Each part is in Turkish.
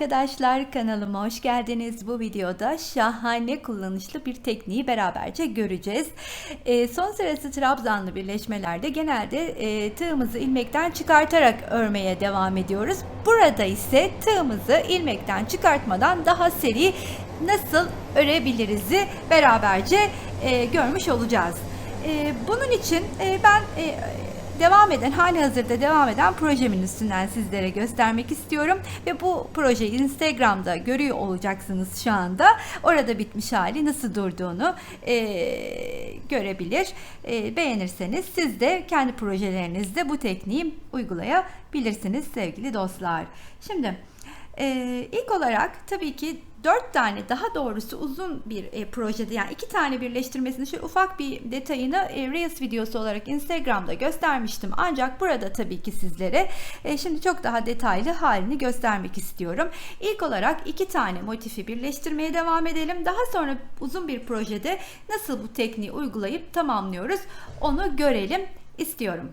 arkadaşlar kanalıma hoş geldiniz. Bu videoda şahane kullanışlı bir tekniği beraberce göreceğiz. E, son sırası trabzanlı birleşmelerde genelde e, tığımızı ilmekten çıkartarak örmeye devam ediyoruz. Burada ise tığımızı ilmekten çıkartmadan daha seri nasıl örebiliriz'i beraberce e, görmüş olacağız. E, bunun için e, ben e, devam eden, hali hazırda devam eden projemin üstünden sizlere göstermek istiyorum. Ve bu projeyi Instagram'da görüyor olacaksınız şu anda. Orada bitmiş hali nasıl durduğunu e, görebilir. E, beğenirseniz siz de kendi projelerinizde bu tekniği uygulayabilirsiniz sevgili dostlar. Şimdi e, ilk olarak tabii ki dört tane daha doğrusu uzun bir e, projede yani iki tane birleştirmesini şöyle ufak bir detayını e, Reels videosu olarak Instagram'da göstermiştim. Ancak burada tabii ki sizlere e, şimdi çok daha detaylı halini göstermek istiyorum. İlk olarak iki tane motifi birleştirmeye devam edelim. Daha sonra uzun bir projede nasıl bu tekniği uygulayıp tamamlıyoruz onu görelim istiyorum.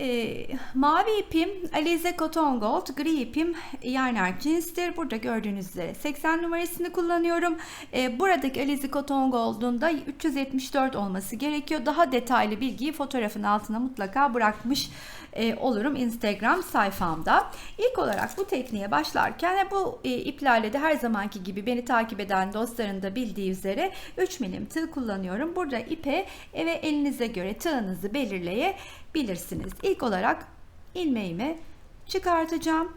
E, mavi ipim Alize Cotton Gold, gri ipim Yarner Jeans'tir. Burada gördüğünüz üzere 80 numarasını kullanıyorum. E, buradaki Alize Cotton Gold'un da 374 olması gerekiyor. Daha detaylı bilgiyi fotoğrafın altına mutlaka bırakmış e, olurum Instagram sayfamda. İlk olarak bu tekniğe başlarken bu e, iplerle de her zamanki gibi beni takip eden dostların da bildiği üzere 3 milim tığ kullanıyorum. Burada ipe ve elinize göre tığınızı belirleyebilirsiniz. İlk olarak ilmeğimi çıkartacağım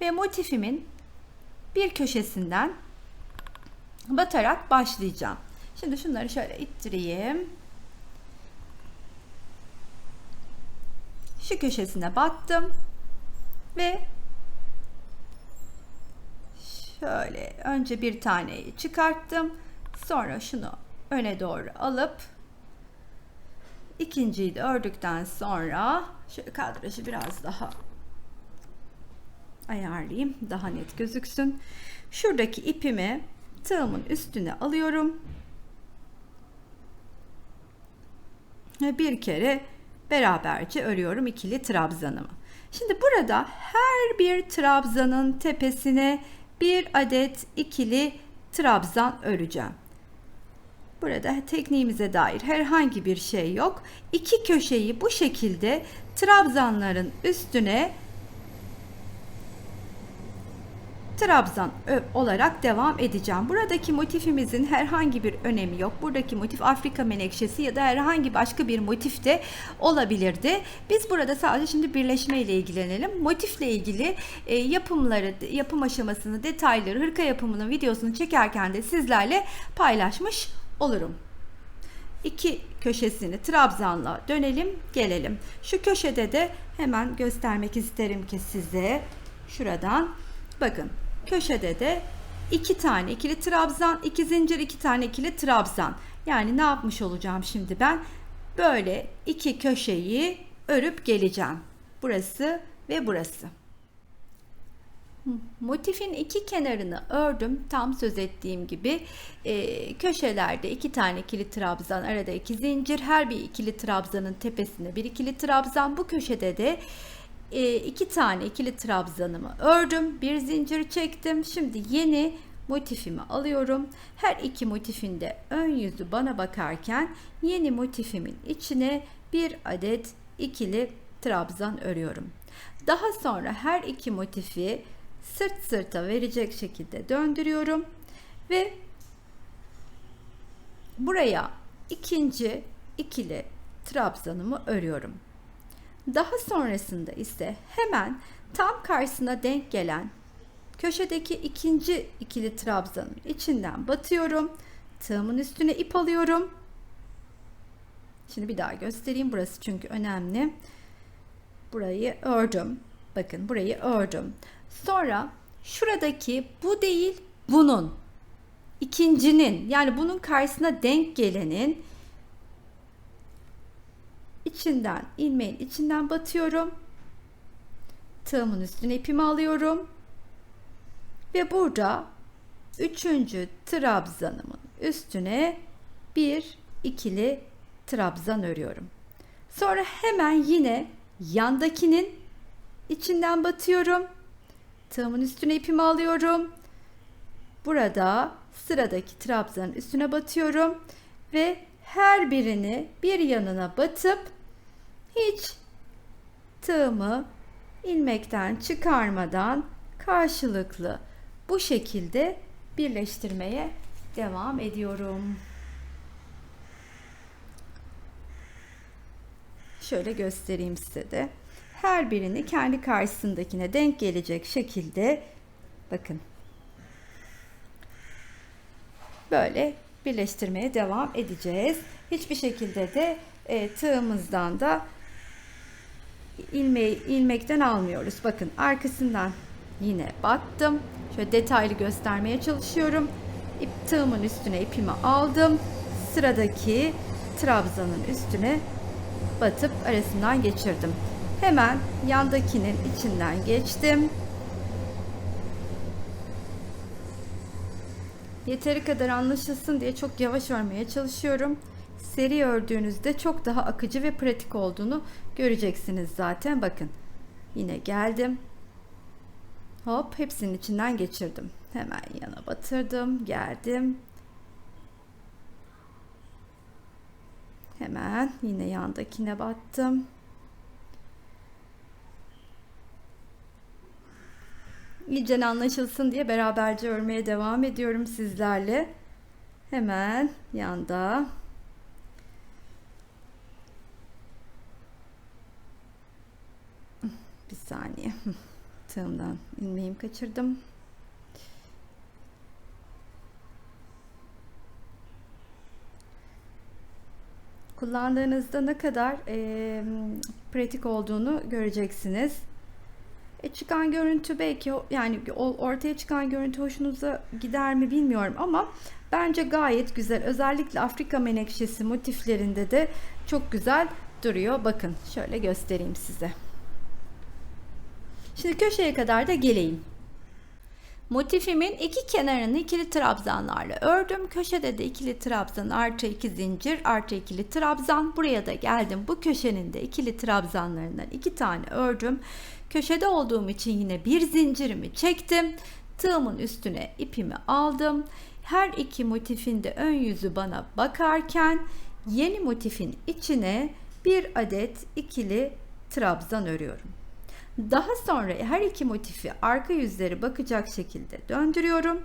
ve motifimin bir köşesinden batarak başlayacağım. Şimdi şunları şöyle ittireyim. şu köşesine battım ve şöyle önce bir taneyi çıkarttım sonra şunu öne doğru alıp ikinciyi de ördükten sonra şöyle kadrajı biraz daha ayarlayayım daha net gözüksün şuradaki ipimi tığımın üstüne alıyorum ve bir kere beraberce örüyorum ikili trabzanımı. Şimdi burada her bir trabzanın tepesine bir adet ikili trabzan öreceğim. Burada tekniğimize dair herhangi bir şey yok. İki köşeyi bu şekilde trabzanların üstüne trabzan olarak devam edeceğim. Buradaki motifimizin herhangi bir önemi yok. Buradaki motif Afrika menekşesi ya da herhangi başka bir motif de olabilirdi. Biz burada sadece şimdi birleşme ile ilgilenelim. Motifle ilgili e, yapımları, yapım aşamasını, detayları, hırka yapımının videosunu çekerken de sizlerle paylaşmış olurum. İki köşesini trabzanla dönelim, gelelim. Şu köşede de hemen göstermek isterim ki size şuradan bakın Köşede de iki tane ikili trabzan, iki zincir, iki tane ikili trabzan. Yani ne yapmış olacağım şimdi ben? Böyle iki köşeyi örüp geleceğim. Burası ve burası. Motifin iki kenarını ördüm. Tam söz ettiğim gibi e, köşelerde iki tane ikili trabzan, arada iki zincir, her bir ikili trabzanın tepesinde bir ikili trabzan. Bu köşede de e, iki tane ikili trabzanımı ördüm. Bir zincir çektim. Şimdi yeni motifimi alıyorum. Her iki motifin de ön yüzü bana bakarken yeni motifimin içine bir adet ikili trabzan örüyorum. Daha sonra her iki motifi sırt sırta verecek şekilde döndürüyorum ve buraya ikinci ikili trabzanımı örüyorum. Daha sonrasında ise hemen tam karşısına denk gelen köşedeki ikinci ikili trabzanın içinden batıyorum. Tığımın üstüne ip alıyorum. Şimdi bir daha göstereyim burası çünkü önemli. Burayı ördüm. Bakın burayı ördüm. Sonra şuradaki bu değil bunun ikincinin yani bunun karşısına denk gelenin içinden ilmeğin içinden batıyorum. Tığımın üstüne ipimi alıyorum. Ve burada üçüncü trabzanımın üstüne bir ikili trabzan örüyorum. Sonra hemen yine yandakinin içinden batıyorum. Tığımın üstüne ipimi alıyorum. Burada sıradaki trabzanın üstüne batıyorum ve her birini bir yanına batıp hiç tığımı ilmekten çıkarmadan karşılıklı bu şekilde birleştirmeye devam ediyorum. Şöyle göstereyim size de. Her birini kendi karşısındakine denk gelecek şekilde bakın. Böyle birleştirmeye devam edeceğiz. Hiçbir şekilde de e, tığımızdan da ilmeği ilmekten almıyoruz. Bakın arkasından yine battım. Şöyle detaylı göstermeye çalışıyorum. İp, tığımın üstüne ipimi aldım. Sıradaki trabzanın üstüne batıp arasından geçirdim. Hemen yandakinin içinden geçtim. Yeteri kadar anlaşılsın diye çok yavaş örmeye çalışıyorum. Seri ördüğünüzde çok daha akıcı ve pratik olduğunu göreceksiniz zaten. Bakın. Yine geldim. Hop hepsinin içinden geçirdim. Hemen yana batırdım, geldim. Hemen yine yandakine battım. İyice anlaşılsın diye beraberce örmeye devam ediyorum sizlerle. Hemen yanda. Bir saniye. Tığımdan ilmeğimi kaçırdım. kullandığınızda ne kadar e, pratik olduğunu göreceksiniz. E, çıkan görüntü belki yani ortaya çıkan görüntü hoşunuza gider mi bilmiyorum ama bence gayet güzel. Özellikle Afrika menekşesi motiflerinde de çok güzel duruyor. Bakın şöyle göstereyim size. Şimdi köşeye kadar da geleyim. Motifimin iki kenarını ikili trabzanlarla ördüm. Köşede de ikili trabzan artı iki zincir artı ikili trabzan. Buraya da geldim. Bu köşenin de ikili trabzanlarından iki tane ördüm. Köşede olduğum için yine bir zincirimi çektim. Tığımın üstüne ipimi aldım. Her iki motifin de ön yüzü bana bakarken yeni motifin içine bir adet ikili trabzan örüyorum. Daha sonra her iki motifi arka yüzleri bakacak şekilde döndürüyorum.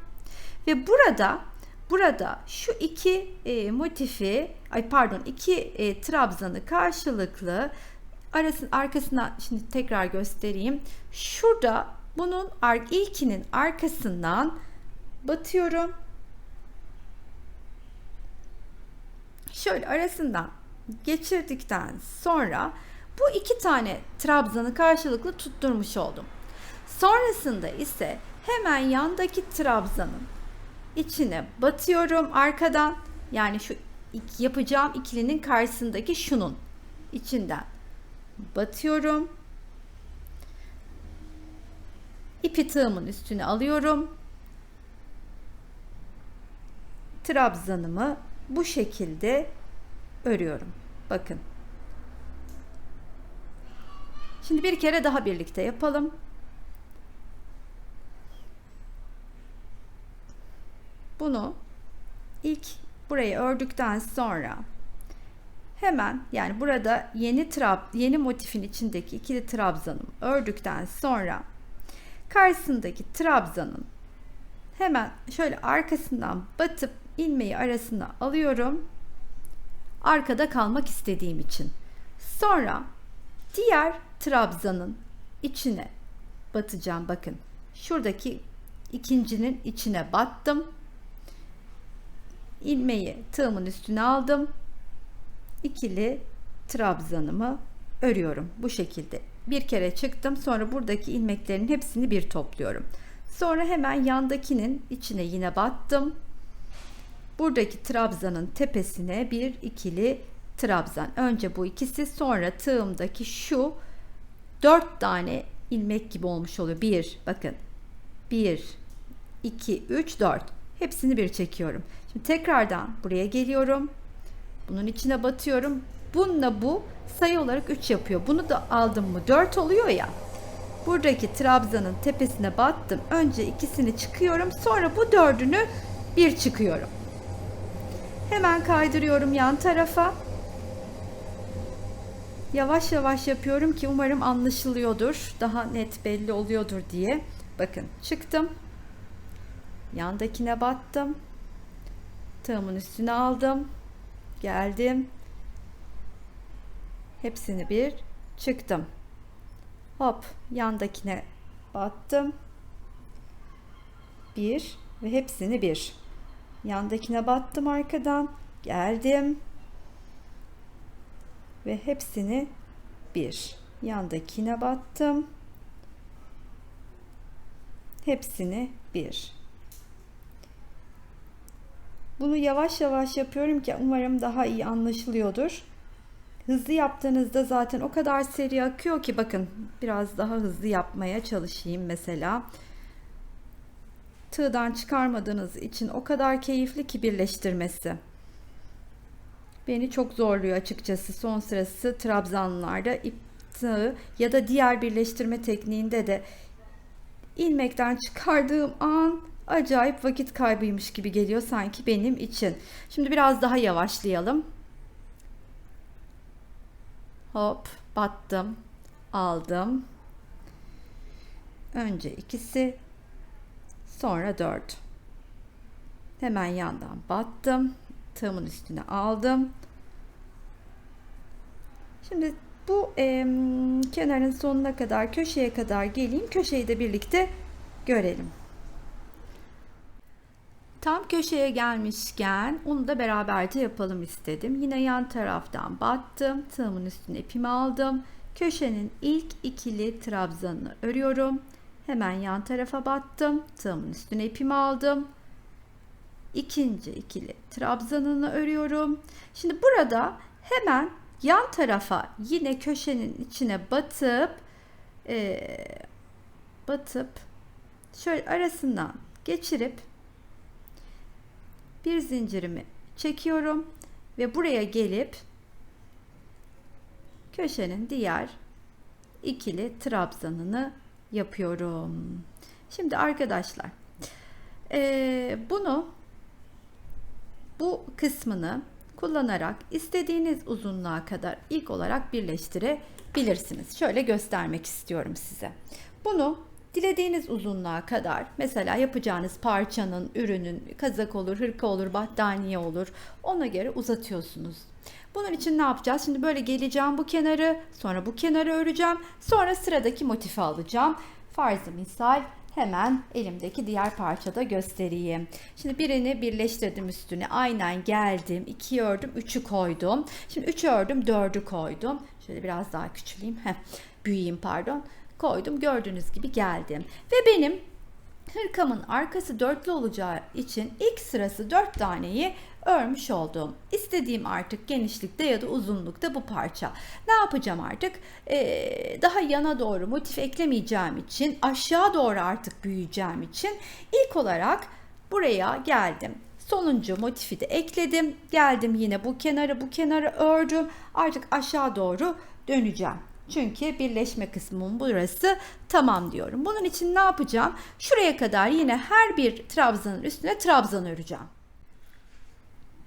Ve burada burada şu iki e, motifi ay pardon iki e, trabzanı karşılıklı arasın arkasına şimdi tekrar göstereyim. Şurada bunun ilkinin arkasından batıyorum. Şöyle arasından geçirdikten sonra bu iki tane trabzanı karşılıklı tutturmuş oldum. Sonrasında ise hemen yandaki trabzanın içine batıyorum arkadan. Yani şu yapacağım ikilinin karşısındaki şunun içinden batıyorum. İpi tığımın üstüne alıyorum. Trabzanımı bu şekilde örüyorum. Bakın. Şimdi bir kere daha birlikte yapalım. Bunu ilk burayı ördükten sonra hemen yani burada yeni trab yeni motifin içindeki ikili trabzanımı ördükten sonra karşısındaki trabzanın hemen şöyle arkasından batıp ilmeği arasına alıyorum. Arkada kalmak istediğim için. Sonra diğer trabzanın içine batacağım. Bakın şuradaki ikincinin içine battım. ilmeği tığımın üstüne aldım. İkili trabzanımı örüyorum bu şekilde. Bir kere çıktım sonra buradaki ilmeklerin hepsini bir topluyorum. Sonra hemen yandakinin içine yine battım. Buradaki trabzanın tepesine bir ikili trabzan. Önce bu ikisi sonra tığımdaki şu dört tane ilmek gibi olmuş oluyor. Bir bakın. Bir, iki, üç, dört. Hepsini bir çekiyorum. Şimdi tekrardan buraya geliyorum. Bunun içine batıyorum. Bununla bu sayı olarak 3 yapıyor. Bunu da aldım mı 4 oluyor ya. buradaki trabzanın tepesine battım. Önce ikisini çıkıyorum. Sonra bu dördünü bir çıkıyorum. Hemen kaydırıyorum yan tarafa. Yavaş yavaş yapıyorum ki umarım anlaşılıyordur. Daha net belli oluyordur diye. Bakın çıktım. Yandakine battım. Tığımın üstüne aldım. Geldim. Hepsini bir çıktım. Hop yandakine battım. Bir ve hepsini bir. Yandakine battım arkadan. Geldim. Ve hepsini bir. Yandakine battım. Hepsini bir. Bunu yavaş yavaş yapıyorum ki umarım daha iyi anlaşılıyordur. Hızlı yaptığınızda zaten o kadar seri akıyor ki bakın biraz daha hızlı yapmaya çalışayım mesela. Tığdan çıkarmadığınız için o kadar keyifli ki birleştirmesi. Beni çok zorluyor açıkçası son sırası trabzanlarda ip tığı ya da diğer birleştirme tekniğinde de ilmekten çıkardığım an acayip vakit kaybıymış gibi geliyor sanki benim için. Şimdi biraz daha yavaşlayalım. Hop battım. Aldım. Önce ikisi sonra dört. Hemen yandan battım. Tığımın üstüne aldım. Şimdi bu e, kenarın sonuna kadar köşeye kadar geleyim. Köşeyi de birlikte görelim. Tam köşeye gelmişken onu da beraberce yapalım istedim. Yine yan taraftan battım. Tığımın üstüne ipimi aldım. Köşenin ilk ikili trabzanını örüyorum. Hemen yan tarafa battım. Tığımın üstüne ipimi aldım. İkinci ikili trabzanını örüyorum. Şimdi burada hemen yan tarafa yine köşenin içine batıp e, batıp şöyle arasından geçirip bir zincirimi çekiyorum ve buraya gelip köşenin diğer ikili trabzanını yapıyorum. Şimdi arkadaşlar e, bunu bu kısmını kullanarak istediğiniz uzunluğa kadar ilk olarak birleştirebilirsiniz. Şöyle göstermek istiyorum size. Bunu dilediğiniz uzunluğa kadar mesela yapacağınız parçanın, ürünün kazak olur, hırka olur, battaniye olur ona göre uzatıyorsunuz. Bunun için ne yapacağız? Şimdi böyle geleceğim bu kenarı, sonra bu kenarı öreceğim, sonra sıradaki motifi alacağım. Farzı misal hemen elimdeki diğer parçada göstereyim. Şimdi birini birleştirdim üstüne. Aynen geldim. 2'yi ördüm. 3'ü koydum. Şimdi 3'ü ördüm. 4'ü koydum. Şöyle biraz daha küçüleyim. Heh, büyüyeyim pardon. Koydum. Gördüğünüz gibi geldim. Ve benim hırkamın arkası dörtlü olacağı için ilk sırası dört taneyi örmüş oldum. İstediğim artık genişlikte ya da uzunlukta bu parça. Ne yapacağım artık? Ee, daha yana doğru motif eklemeyeceğim için aşağı doğru artık büyüyeceğim için ilk olarak buraya geldim. Sonuncu motifi de ekledim. Geldim yine bu kenarı bu kenarı ördüm. Artık aşağı doğru döneceğim. Çünkü birleşme kısmım burası tamam diyorum. Bunun için ne yapacağım? Şuraya kadar yine her bir trabzanın üstüne trabzan öreceğim.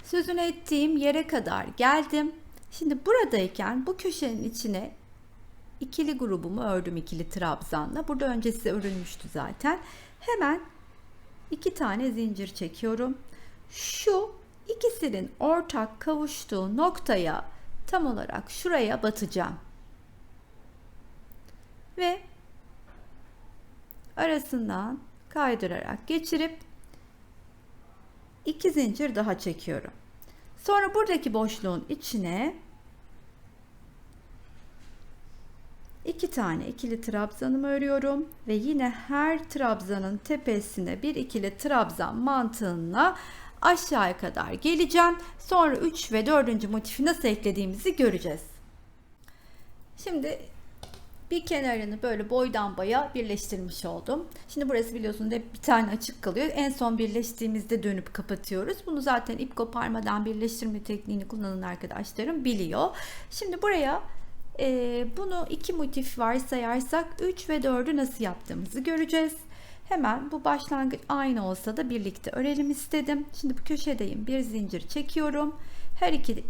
Sözünü ettiğim yere kadar geldim. Şimdi buradayken bu köşenin içine ikili grubumu ördüm ikili trabzanla. Burada öncesi örülmüştü zaten. Hemen iki tane zincir çekiyorum. Şu ikisinin ortak kavuştuğu noktaya tam olarak şuraya batacağım. Ve arasından kaydırarak geçirip iki zincir daha çekiyorum. Sonra buradaki boşluğun içine iki tane ikili trabzanımı örüyorum ve yine her trabzanın tepesine bir ikili trabzan mantığına aşağıya kadar geleceğim. Sonra 3 ve 4. motifi nasıl eklediğimizi göreceğiz. Şimdi bir kenarını böyle boydan boya birleştirmiş oldum. Şimdi burası biliyorsunuz hep bir tane açık kalıyor. En son birleştiğimizde dönüp kapatıyoruz. Bunu zaten ip koparmadan birleştirme tekniğini kullanan arkadaşlarım biliyor. Şimdi buraya Ee, bunu iki motif varsayarsak 3 ve 4'ü nasıl yaptığımızı göreceğiz. Hemen bu başlangıç aynı olsa da birlikte örelim istedim. Şimdi bu köşedeyim. Bir zincir çekiyorum. Her iki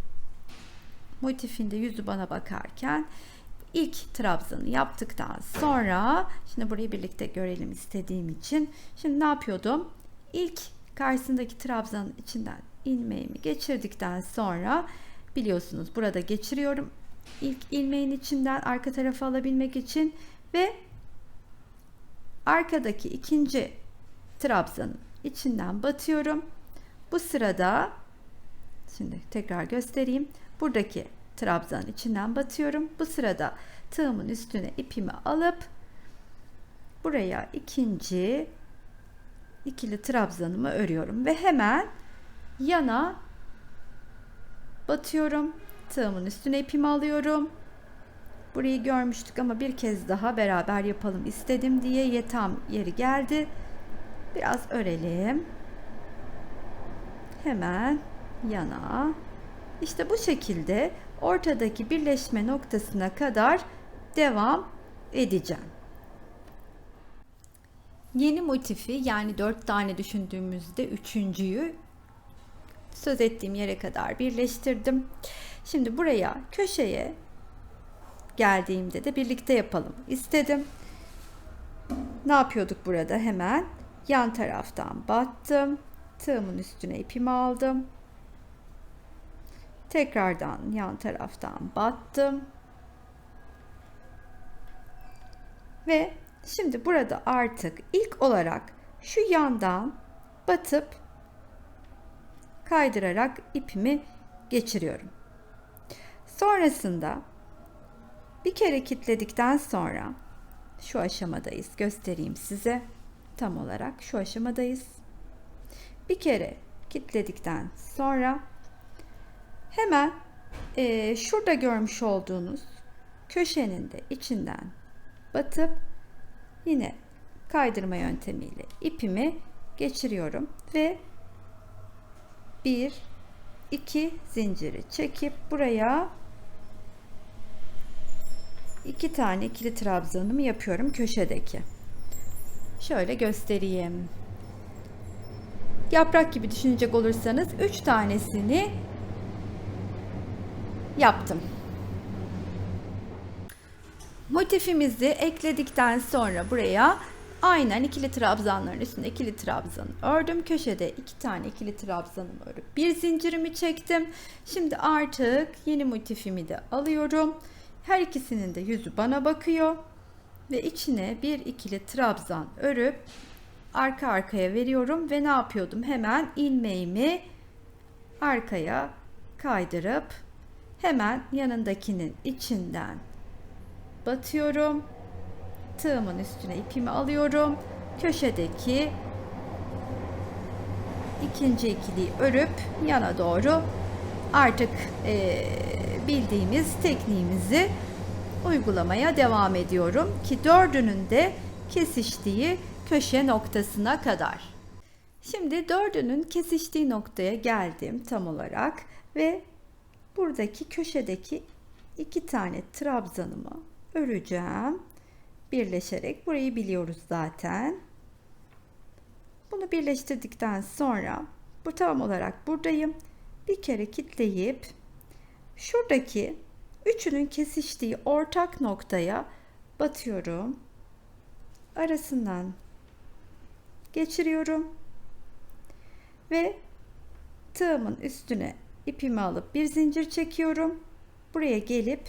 motifinde yüzü bana bakarken ilk trabzanı yaptıktan sonra şimdi burayı birlikte görelim istediğim için. Şimdi ne yapıyordum? İlk karşısındaki trabzanın içinden ilmeğimi geçirdikten sonra biliyorsunuz burada geçiriyorum. İlk ilmeğin içinden arka tarafa alabilmek için ve arkadaki ikinci trabzanın içinden batıyorum. Bu sırada şimdi tekrar göstereyim. Buradaki trabzanın içinden batıyorum. Bu sırada tığımın üstüne ipimi alıp buraya ikinci ikili trabzanımı örüyorum ve hemen yana batıyorum. Tığımın üstüne ipimi alıyorum. Burayı görmüştük ama bir kez daha beraber yapalım istedim diye yetam yeri geldi. Biraz örelim. Hemen yana. İşte bu şekilde ortadaki birleşme noktasına kadar devam edeceğim. Yeni motifi yani dört tane düşündüğümüzde üçüncüyü söz ettiğim yere kadar birleştirdim. Şimdi buraya köşeye geldiğimde de birlikte yapalım istedim. Ne yapıyorduk burada hemen? Yan taraftan battım. Tığımın üstüne ipimi aldım. Tekrardan yan taraftan battım. Ve şimdi burada artık ilk olarak şu yandan batıp kaydırarak ipimi geçiriyorum. Sonrasında bir kere kilitledikten sonra şu aşamadayız. Göstereyim size. Tam olarak şu aşamadayız. Bir kere kilitledikten sonra hemen e, şurada görmüş olduğunuz köşenin de içinden batıp yine kaydırma yöntemiyle ipimi geçiriyorum ve bir iki zinciri çekip buraya iki tane ikili trabzanımı yapıyorum köşedeki. Şöyle göstereyim. Yaprak gibi düşünecek olursanız 3 tanesini yaptım. Motifimizi ekledikten sonra buraya aynen ikili trabzanların üstünde ikili trabzan ördüm. Köşede iki tane ikili trabzanımı örüp bir zincirimi çektim. Şimdi artık yeni motifimi de alıyorum. Her ikisinin de yüzü bana bakıyor ve içine bir ikili trabzan örüp arka arkaya veriyorum ve ne yapıyordum? Hemen ilmeğimi arkaya kaydırıp hemen yanındakinin içinden batıyorum. Tığımın üstüne ipimi alıyorum. Köşedeki ikinci ikiliyi örüp yana doğru artık e, bildiğimiz tekniğimizi uygulamaya devam ediyorum ki dördünün de kesiştiği köşe noktasına kadar. Şimdi dördünün kesiştiği noktaya geldim tam olarak ve buradaki köşedeki iki tane trabzanımı öreceğim. Birleşerek burayı biliyoruz zaten. Bunu birleştirdikten sonra bu tam olarak buradayım. Bir kere kitleyip şuradaki üçünün kesiştiği ortak noktaya batıyorum. Arasından geçiriyorum. Ve tığımın üstüne ipimi alıp bir zincir çekiyorum. Buraya gelip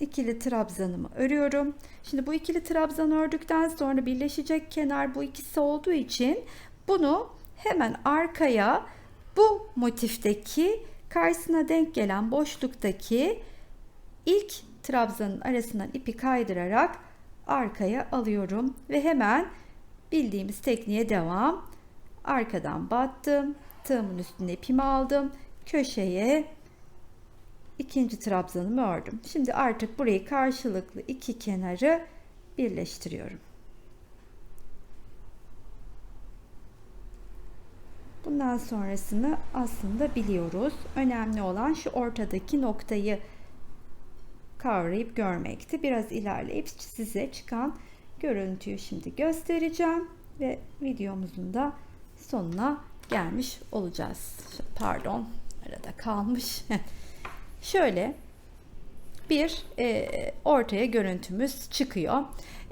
ikili trabzanımı örüyorum. Şimdi bu ikili trabzanı ördükten sonra birleşecek kenar bu ikisi olduğu için bunu hemen arkaya bu motifteki karşısına denk gelen boşluktaki ilk trabzanın arasından ipi kaydırarak arkaya alıyorum ve hemen bildiğimiz tekniğe devam. Arkadan battım, tığımın üstüne ipimi aldım, köşeye ikinci trabzanımı ördüm. Şimdi artık burayı karşılıklı iki kenarı birleştiriyorum. Bundan sonrasını aslında biliyoruz. Önemli olan şu ortadaki noktayı kavrayıp görmekti. Biraz ilerleyip size çıkan görüntüyü şimdi göstereceğim ve videomuzun da sonuna gelmiş olacağız. Pardon, arada kalmış. Şöyle bir e, ortaya görüntümüz çıkıyor.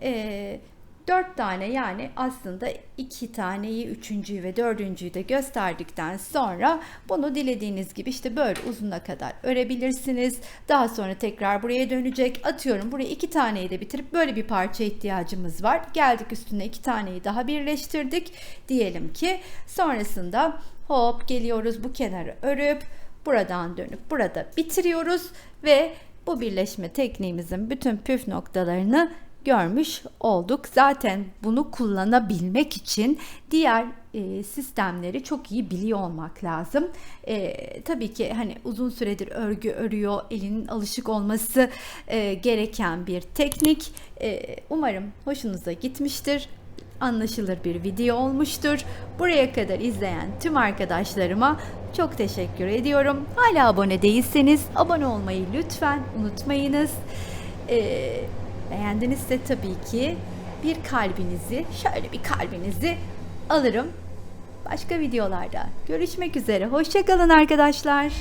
E, dört tane yani aslında iki taneyi, üçüncüyü ve dördüncüyü de gösterdikten sonra bunu dilediğiniz gibi işte böyle uzuna kadar örebilirsiniz. Daha sonra tekrar buraya dönecek. Atıyorum buraya iki taneyi de bitirip böyle bir parça ihtiyacımız var. Geldik üstüne iki taneyi daha birleştirdik. Diyelim ki sonrasında hop geliyoruz bu kenarı örüp buradan dönüp burada bitiriyoruz ve bu birleşme tekniğimizin bütün püf noktalarını görmüş olduk. Zaten bunu kullanabilmek için diğer e, sistemleri çok iyi biliyor olmak lazım. E, tabii ki hani uzun süredir örgü örüyor, elinin alışık olması e, gereken bir teknik. E, umarım hoşunuza gitmiştir anlaşılır bir video olmuştur. Buraya kadar izleyen tüm arkadaşlarıma çok teşekkür ediyorum. Hala abone değilseniz abone olmayı lütfen unutmayınız. Ee, beğendinizse tabii ki bir kalbinizi, şöyle bir kalbinizi alırım. Başka videolarda görüşmek üzere. Hoşçakalın arkadaşlar.